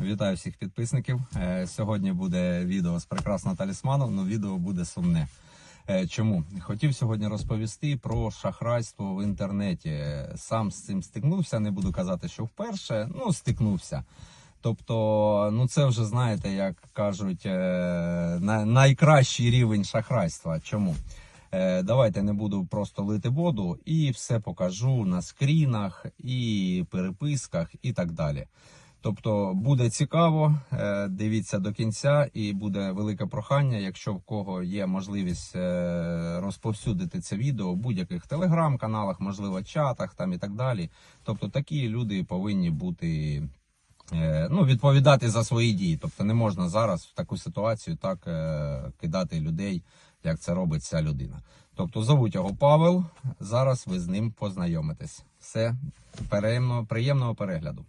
Вітаю всіх підписників. Е, Сьогодні буде відео з прекрасного талісманом, але відео буде сумне. Е, Чому? Хотів сьогодні розповісти про шахрайство в інтернеті. Сам з цим стикнувся, не буду казати, що вперше, ну стикнувся. Тобто, ну це вже знаєте, як кажуть, е, на- найкращий рівень шахрайства. Чому? Давайте не буду просто лити воду і все покажу на скрінах, і переписках, і так далі. Тобто буде цікаво, е, дивіться до кінця, і буде велике прохання, якщо в кого є можливість е, розповсюдити це відео в будь-яких телеграм-каналах, можливо, чатах там і так далі. Тобто такі люди повинні бути. е, Ну, відповідати за свої дії. Тобто не можна зараз в таку ситуацію так кидати людей, як це робить ця людина. Тобто зовуть його Павел. Зараз ви з ним познайомитесь. Все приємного, приємного перегляду.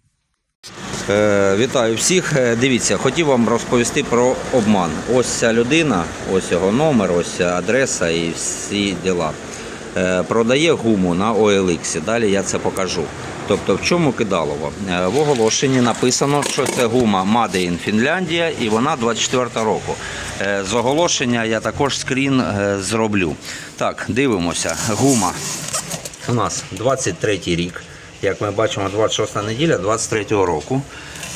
Е, Вітаю всіх. Е, Дивіться, хотів вам розповісти про обман. Ось ця людина, ось його номер, ось адреса і всі діла. Е, Продає гуму на OLX. Далі я це покажу. Тобто, в чому кидалово? В оголошенні написано, що це гума Made in Фінляндія і вона 24 року. З оголошення я також скрін зроблю. Так, дивимося. Гума у нас 23 рік. Як ми бачимо, 26 неділя 23 року.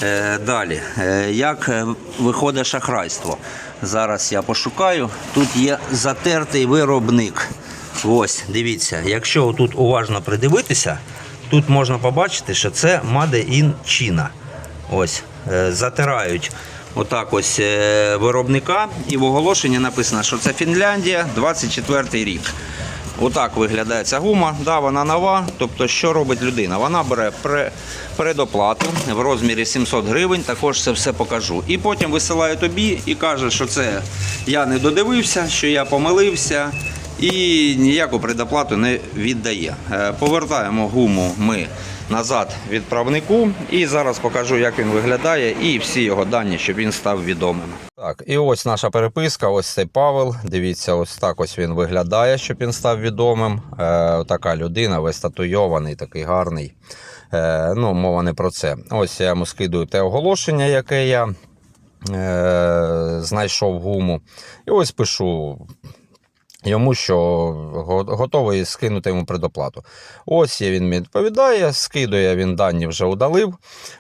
Е, далі, е, як е, виходить шахрайство? Зараз я пошукаю. Тут є затертий виробник. Ось, дивіться, якщо тут уважно придивитися, тут можна побачити, що це Made in China. Ось, затирають отак ось виробника, і в оголошенні написано, що це Фінляндія, 24 рік. Отак виглядає ця гума. Да, вона нова. Тобто, що робить людина? Вона бере предоплату в розмірі 700 гривень. Також це все покажу. І потім висилає тобі і каже, що це я не додивився, що я помилився. І ніяку предоплату не віддає. Е, Повертаємо гуму ми назад відправнику. І зараз покажу, як він виглядає, і всі його дані, щоб він став відомим. Так, і ось наша переписка. Ось цей Павел. Дивіться, ось так ось він виглядає, щоб він став відомим. Е, така людина, весь татуйований, такий гарний. Е, ну, мова не про це. Ось я йому скидую те оголошення, яке я е, знайшов гуму. І ось пишу. Йому що готовий скинути йому предоплату. Ось є він відповідає, скидує він дані вже удалив,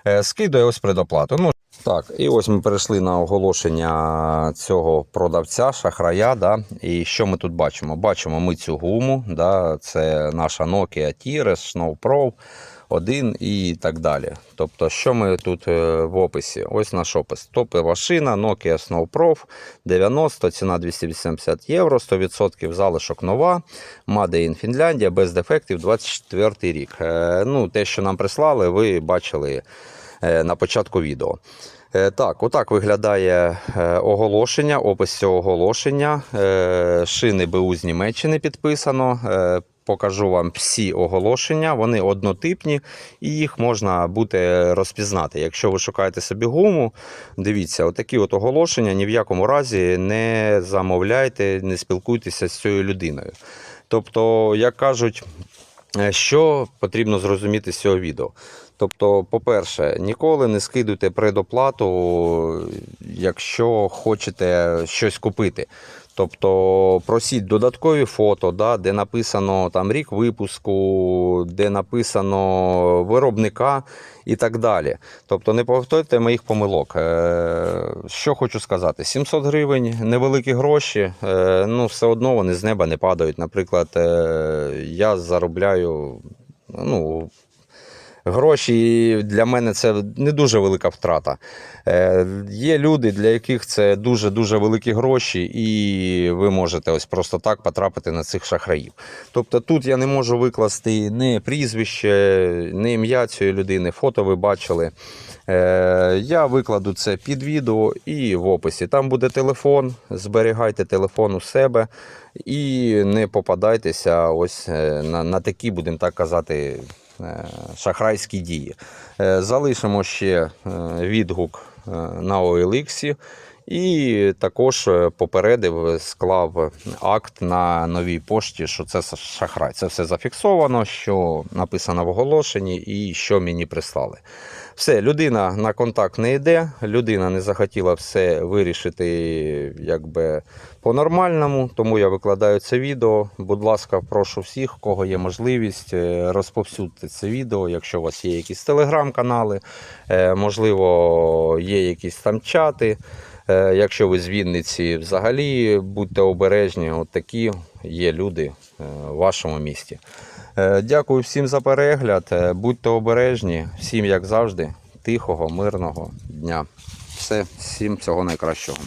е, скидує ось предоплату. Ну, так, і ось ми перейшли на оголошення цього продавця, шахрая. Да? І що ми тут бачимо? Бачимо ми цю гуму, да? це наша Nokia Tires, Snow Pro 1 і так далі. Тобто, що ми тут е, в описі? Ось наш опис. Топова шина, Nokia Snow Pro 90, ціна 280 євро, 100% залишок нова, Made in Фінляндія, без дефектів, 24 рік. Е, ну, те, що нам прислали, ви бачили е, на початку відео. Так, отак виглядає оголошення, опис цього оголошення. Шини БУ з Німеччини підписано. Покажу вам всі оголошення, вони однотипні і їх можна буде розпізнати. Якщо ви шукаєте собі гуму, дивіться, отакі от оголошення ні в якому разі не замовляйте, не спілкуйтеся з цією людиною. Тобто, як кажуть, Е, Що потрібно зрозуміти з цього відео? Тобто, по-перше, ніколи не скидуйте предоплату, якщо хочете щось купити. Тобто просіть додаткові фото, да, де написано там рік випуску, де написано виробника і так далі. Тобто не повторюйте моїх помилок. Е, Що хочу сказати: 700 гривень невеликі гроші, е, ну все одно вони з неба не падають. Наприклад, е, я заробляю. Ну, Гроші для мене це не дуже велика втрата. Е, є люди, для яких це дуже-дуже великі гроші, і ви можете ось просто так потрапити на цих шахраїв. Тобто тут я не можу викласти ні прізвище, ні ім'я цієї людини, фото ви бачили. Е, я викладу це під відео і в описі. Там буде телефон, зберігайте телефон у себе і не попадайтеся ось е, на, на такі, будемо так казати, шахрайські дії. Е, Залишимо ще е, відгук е, на OLX І також е, попередив, склав акт на новій пошті, що це шахрай. Це все зафіксовано, що написано в оголошенні і що мені прислали. Все, людина на контакт не йде, людина не захотіла все вирішити якби по-нормальному, тому я викладаю це відео. Будь ласка, прошу всіх, кого є можливість, е, розповсюдьте це відео, якщо у вас є якісь телеграм-канали, е, можливо, є якісь там чати. Е, Якщо ви з Вінниці, взагалі будьте обережні, от такі є люди е, в вашому місті. Е, Дякую всім за перегляд. Будьте обережні, всім, як завжди, тихого, мирного дня. Все, всім всього найкращого.